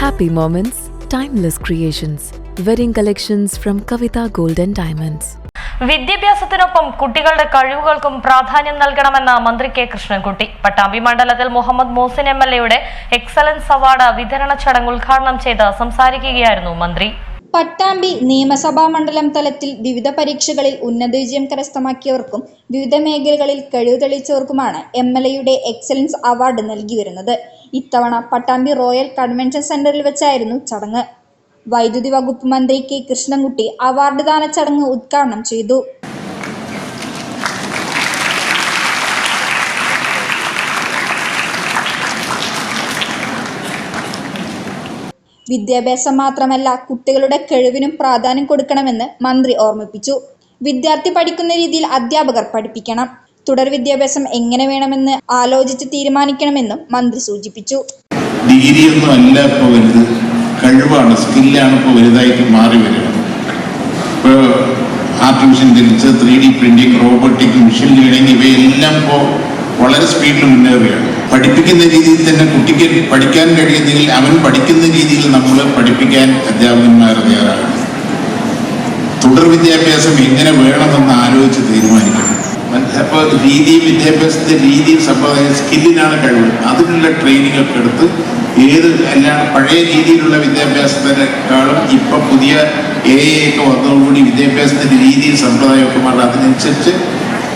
Happy moments, timeless creations wedding collections from Kavitha Golden Diamonds. വിദ്യാഭ്യാസത്തിനൊപ്പം കുട്ടികളുടെ കഴിവുകൾക്കും പ്രാധാന്യം നൽകണമെന്ന മന്ത്രി കെ കൃഷ്ണൻകുട്ടി പട്ടാമ്പി മണ്ഡലത്തിൽ മുഹമ്മദ് മോസിൻ എം എൽ എയുടെ എക്സലൻസ് അവാർഡ് വിതരണ ചടങ്ങ് ഉദ്ഘാടനം ചെയ്ത് സംസാരിക്കുകയായിരുന്നു മന്ത്രി പട്ടാമ്പി നിയമസഭാ മണ്ഡലം തലത്തിൽ വിവിധ പരീക്ഷകളിൽ ഉന്നത വിജയം കരസ്ഥമാക്കിയവർക്കും വിവിധ മേഖലകളിൽ കഴിവ് തെളിയിച്ചവർക്കുമാണ് എം എൽ എയുടെ എക്സലൻസ് അവാർഡ് നൽകി വരുന്നത്. ഇത്തവണ പട്ടാമ്പി റോയൽ കൺവെൻഷൻ സെന്ററിൽ വെച്ചായിരുന്നു ചടങ്ങ്. വൈദ്യുതി വകുപ്പ് മന്ത്രി കെ കൃഷ്ണൻകുട്ടി അവാർഡ് ദാന ചടങ്ങ് ഉദ്ഘാടനം ചെയ്തു. വിദ്യാഭ്യാസം മാത്രമല്ല കുട്ടികളുടെ കഴിവിനും പ്രാധാന്യം കൊടുക്കണമെന്ന് മന്ത്രി ഓർമ്മിപ്പിച്ചു. വിദ്യാർത്ഥി പഠിക്കുന്ന രീതിയിൽ അധ്യാപകർ പഠിപ്പിക്കണം. തുടർ വിദ്യാഭ്യാസം എങ്ങനെ വേണമെന്ന് ആലോചിച്ച് തീരുമാനിക്കണമെന്നും മന്ത്രി സൂചിപ്പിച്ചു. ഡിഗ്രി ഒന്നും അല്ല ഇപ്പോൾ വലുത്. കഴിവാണ് സ്കില്ലാണ് ഇപ്പോൾ വലുതായിട്ട് മാറി വരുന്നത്. ഇപ്പോൾ artificial intelligence three D printing robotic machine learning ഇവയെല്ലാം ഇപ്പോൾ വളരെ സ്പീഡിൽ മുന്നേറുകയാണ്. പഠിപ്പിക്കുന്ന രീതിയിൽ തന്നെ കുട്ടിക്ക് പഠിക്കാൻ കഴിയുന്നെങ്കിൽ അവൻ പഠിക്കുന്ന രീതിയിൽ നമ്മൾ പഠിപ്പിക്കാൻ അധ്യാപകന്മാർ തയ്യാറാകണം തുടർ വിദ്യാഭ്യാസം എങ്ങനെ വേണമെന്ന് ആലോചിച്ച് തീരുമാനിക്കണം. അപ്പോൾ രീതി വിദ്യാഭ്യാസത്തിന്റെ രീതി സമ്പ്രദായം സ്കില്ലിനാണ് കഴിവ്. അതിനുള്ള ട്രെയിനിങ് ഒക്കെ എടുത്ത് ഏത് അല്ലാണ്ട് പഴയ രീതിയിലുള്ള വിദ്യാഭ്യാസത്തിനേക്കാളും ഇപ്പം പുതിയ എ ഒക്കെ വന്നതോടുകൂടി വിദ്യാഭ്യാസത്തിന്റെ രീതി സമ്പ്രദായമൊക്കെ മാറി. അതിനനുസരിച്ച്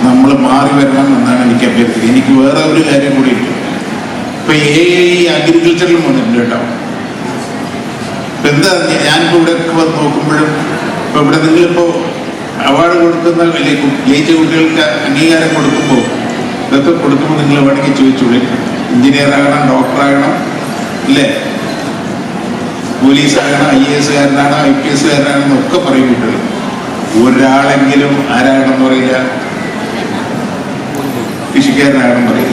നമ്മൾ മാറി വരണം എന്നാണ് എനിക്ക് അഭ്യർത്ഥിക്കുന്നത്. എനിക്ക് വേറെ ഒരു കാര്യം കൂടി ഇപ്പൊ എ ഈ അഗ്രികൾച്ചറിലും വന്നിട്ടുണ്ട് കേട്ടോ. ഇപ്പൊ എന്താ ഞാനിപ്പോ ഇവിടെ നോക്കുമ്പോഴും ഇപ്പൊ ഇവിടെ നിങ്ങളിപ്പോ അവാർഡ് കൊടുക്കുന്ന അല്ലെങ്കിൽ ജയിച്ച കുട്ടികൾക്ക് അംഗീകാരം കൊടുക്കുമ്പോൾ ഇതൊക്കെ കൊടുക്കുമ്പോൾ നിങ്ങൾ വേണമെങ്കിൽ ചോദിച്ചോളി. എഞ്ചിനീയർ ആകണം ഡോക്ടർ ആകണം അല്ലേ? പോലീസ് ആകണം ഐ എ എസ് കാരനാണ് ഐ പി എസ് കാരനാണെന്ന് ഒക്കെ പറയും കുട്ടികൾ ഒരാളെങ്കിലും ആരാകണം എന്ന് പറയില്ല. കൃഷിക്കാരനാകണം പറയില്ല.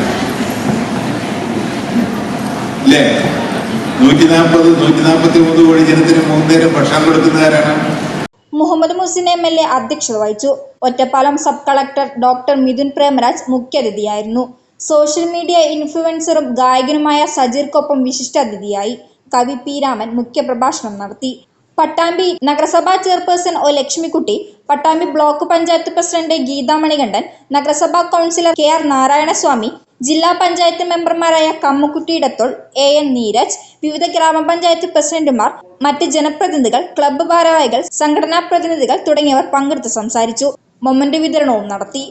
അല്ലേ? നൂറ്റി നാൽപ്പത് നൂറ്റി നാൽപ്പത്തി മൂന്ന് കോടി ജനത്തിന് മൂന്നേരം ഭക്ഷണം കൊടുക്കുന്നവരാണ് Muhammad Musin M L A അധ്യക്ഷത വഹിച്ചു. Ottapalam sub collector doctor Mithun Premaraj മുഖ്യാതിഥിയായിരുന്നു. Social media ഇൻഫ്ലുവൻസറും ഗായകനുമായ സജീർക്കൊപ്പം വിശിഷ്ടാതിഥിയായി കവി പി രാമൻ മുഖ്യപ്രഭാഷണം നടത്തി. പട്ടാമ്പി നഗരസഭാ chairperson O Lakshmikutty Pattambi block panchayat president Geetha Manikandan നഗരസഭാ കൗൺസിലർ കെ ആർ നാരായണസ്വാമി ജില്ലാ പഞ്ചായത്ത് മെമ്പർമാരായ കമ്മുക്കുട്ടി ഇടത്തോൾ എ എൻ നീരജ് വിവിധ ഗ്രാമപഞ്ചായത്ത് പ്രസിഡന്റുമാർ മറ്റ് ജനപ്രതിനിധികൾ ക്ലബ്ബ് ഭാരവാഹികൾ സംഘടനാ പ്രതിനിധികൾ തുടങ്ങിയവർ പങ്കെടുത്ത് സംസാരിച്ചു. മൊമന്റ് വിതരണവും നടത്തി.